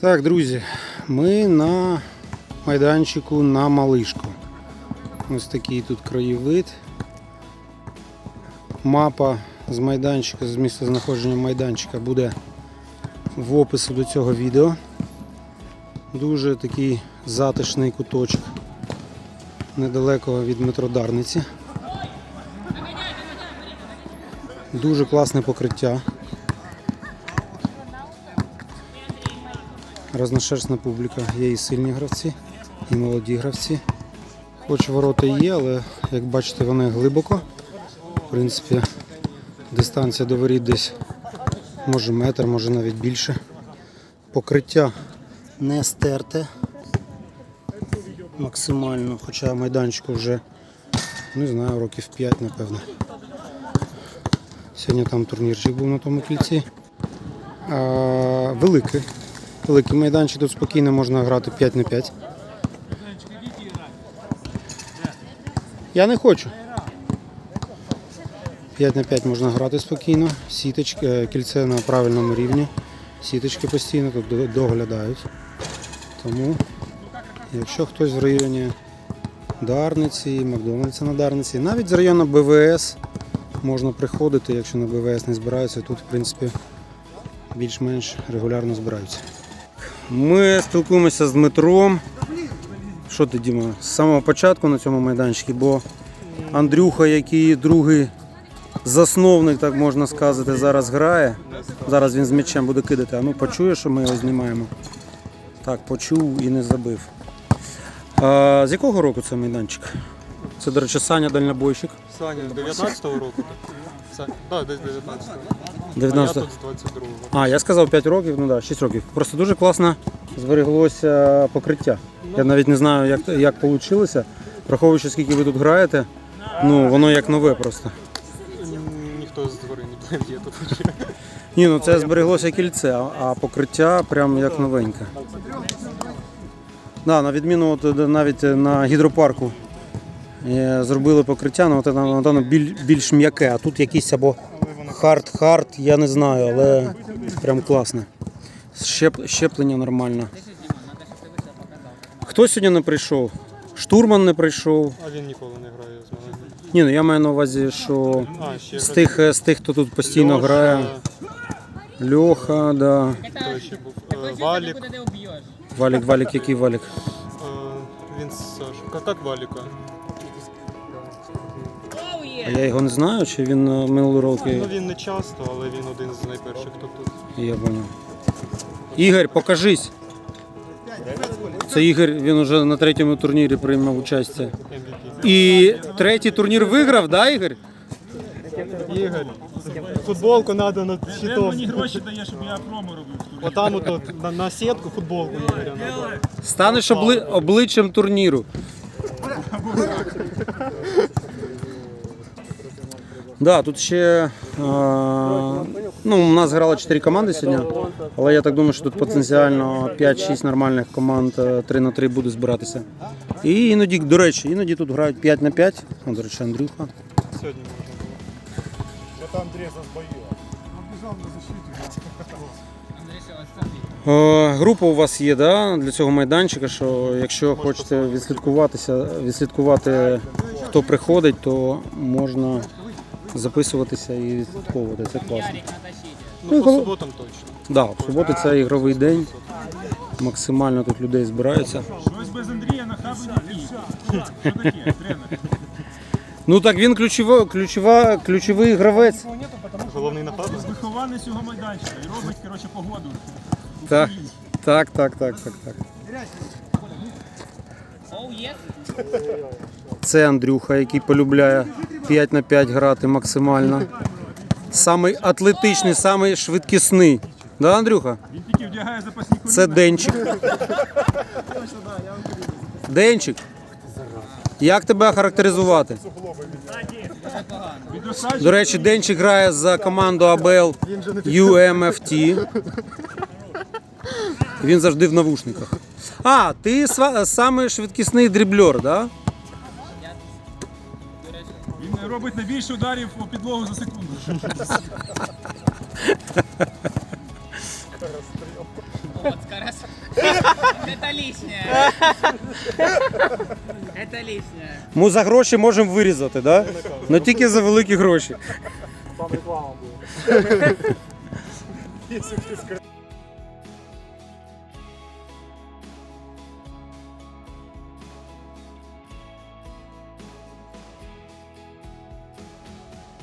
Так, друзі, ми на майданчику на малишку. Ось такий тут краєвид. Мапа з майданчика, з місця знаходження майданчика буде в описі до цього відео. Дуже такий затишний куточок недалеко від метро Дарниці. Дуже класне покриття. Разношерстна публіка. Є і сильні гравці, і молоді гравці. Хоч ворота є, але як бачите, вони глибоко. В принципі, дистанція до воріт десь може метр, може навіть більше. Покриття не стерте максимально, хоча майданчику вже не знаю, років 5, напевно. Сьогодні там турнірчик був на тому кільці. А, великий. Великий майданчик, тут спокійно можна грати 5 на 5. Я не хочу. 5 на 5 можна грати спокійно. Сіточки, е, кільце на правильному рівні. Сіточки постійно тут доглядають. Тому, якщо хтось в районі Дарниці, Макдональдса на Дарниці, навіть з району БВС можна приходити, якщо на БВС не збираються, тут в принципі більш-менш регулярно збираються. Ми спілкуємося з Дмитром. Що ти, Діма, з самого початку на цьому майданчику, бо Андрюха, який другий засновник, так можна сказати, зараз грає. Зараз він з м'ячем буде кидати. А ну почує, що ми його знімаємо. Так, почув і не забив. А, з якого року це майданчик? Це, до речі, Саня дальнобойщик. Саня, 19-го року. Так, да, десь 19-го. А я тут з 22-го. А, я сказав 5 років, ну так, да, 6 років. Просто дуже класно збереглося покриття. Я навіть не знаю, як, як вийшло. Враховуючи, скільки ви тут граєте, ну воно як нове просто. Ніхто з двори не б'є тут. Ні, ну це збереглося кільце, а- покриття прям як новеньке. Да, на відміну от, е, навіть на гідропарку е, зробили покриття, ну, от, воно- біль, більш м'яке, а тут якийсь або хард-хард, я не знаю, але прям класне. Щеп, щеплення нормально. Хто сьогодні не прийшов? Штурман не прийшов. А він ніколи не грає з мене. Ні, ну я маю на увазі, що А, ще з тих, е, з тих, хто тут постійно Льоша, грає. Льоха, да. Хто ще був? Е, Валік. Валік, валік, який валік? е, Він з Сашою. Як Валіка? А я його не знаю, чи він е, минулі роки. Ну він не часто, але він один з найперших, хто тут. Я понял. Ігор, покажись. Це Ігор, він уже на третьому турнірі приймав участь. І третій турнір виграв, да, Ігор? Ігор, футболку треба на Де щитом. мені гроші дає, щоб я промо робив? Отам от, на, на сітку футболку Ігоря. Станеш обли... обличчям турніру. Да, тут ще е, ну, у нас грало 4 команди сьогодні, але я так думаю, що тут потенціально 5-6 нормальних команд е, 3 на 3 буде збиратися. І іноді, до речі, іноді тут грають 5 на 5. О, до речі, Андрюха. Сьогодні можна було. Е, Група у вас є да, для цього майданчика, що якщо хочете відслідкуватися, відслідкувати, хто приходить, то можна записуватися і відслідковувати. Це класно. Ярик. Ну, по суботам точно. Да, в суботу це ігровий день. Максимально тут людей збирається. Щось без Андрія на хабі не тренер? Ну так він ключова, ключова, ключовий гравець. Головний напад. Вихованець цього майданчика і робить, коротше, погоду. Так, так, так, так, так, так. Це Андрюха, який полюбляє 5 на 5 грати максимально. Самий атлетичний, самий швидкісний. Да, Андрюха? Він тільки вдягає запасні коліна. Це Денчик. Денчик. Як тебе характеризувати? До речі, Денчик грає за команду АБЛ UMFT. Він завжди в навушниках. А, ти самий швидкісний дріблер, да? Робить найбільше ударів у підлогу за секунду. От, скарас. Это лишнее. Это лишнее. Ми за гроші можемо вирізати, да? Ну тільки за великі гроші. Там реклама буде.